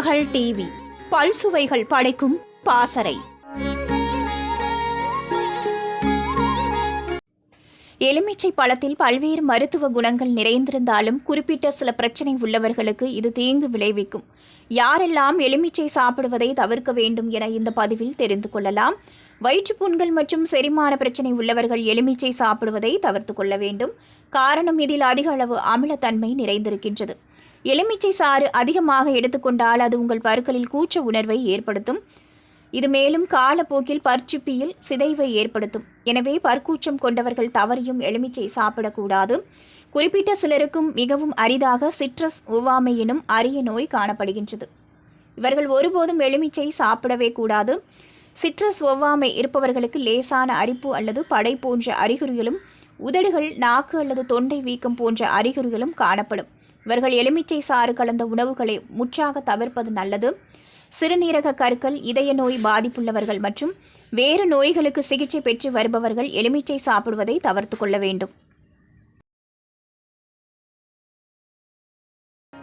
மகள் டிவி. பல்சுவைகள் படைக்கும் பாசறை. எலுமிச்சை பழத்தில் பல்வேறு மருத்துவ குணங்கள் நிறைந்திருந்தாலும் குறிப்பிட்ட சில பிரச்சனை உள்ளவர்களுக்கு இது தீங்கு விளைவிக்கும். யாரெல்லாம் எலுமிச்சை சாப்பிடுவதை தவிர்க்க வேண்டும் என இந்த பதிவில் தெரிந்து கொள்ளலாம். வயிற்றுப்புண்கள் மற்றும் செரிமான பிரச்சனை உள்ளவர்கள் எலுமிச்சை சாப்பிடுவதை தவிர்த்து கொள்ள வேண்டும். காரணம் இதில் அதிக அளவு அமிலத்தன்மை நிறைந்திருக்கின்றது. எலுமிச்சை சாறு அதிகமாக எடுத்துக்கொண்டால் அது உங்கள் பருக்களில் கூச்ச உணர்வை ஏற்படுத்தும். இது மேலும் காலப்போக்கில் பற்சிப்பியில் சிதைவை ஏற்படுத்தும். எனவே பற்கூச்சம் கொண்டவர்கள் தவறியும் எலுமிச்சை சாப்பிடக்கூடாது. குறிப்பிட்ட சிலருக்கும் மிகவும் அரிதாக சிட்ரஸ் ஒவ்வாமை எனும் அரிய நோய் காணப்படுகின்றது. இவர்கள் ஒருபோதும் எலுமிச்சை சாப்பிடவே கூடாது. சிட்ரஸ் ஒவ்வாமை இருப்பவர்களுக்கு லேசான அரிப்பு அல்லது படை போன்ற அறிகுறிகளும் உதடுகள் நாக்கு அல்லது தொண்டை வீக்கம் போன்ற அறிகுறிகளும் காணப்படும். இவர்கள் எலுமிச்சை சாறு கலந்த உணவுகளை முற்றாக தவிர்ப்பது நல்லது. சிறுநீரக கற்கள் இதய நோய் பாதிப்புள்ளவர்கள் மற்றும் வேறு நோய்களுக்கு சிகிச்சை பெற்று வருபவர்கள் எலுமிச்சை சாப்பிடுவதை தவிர்த்து கொள்ள வேண்டும்.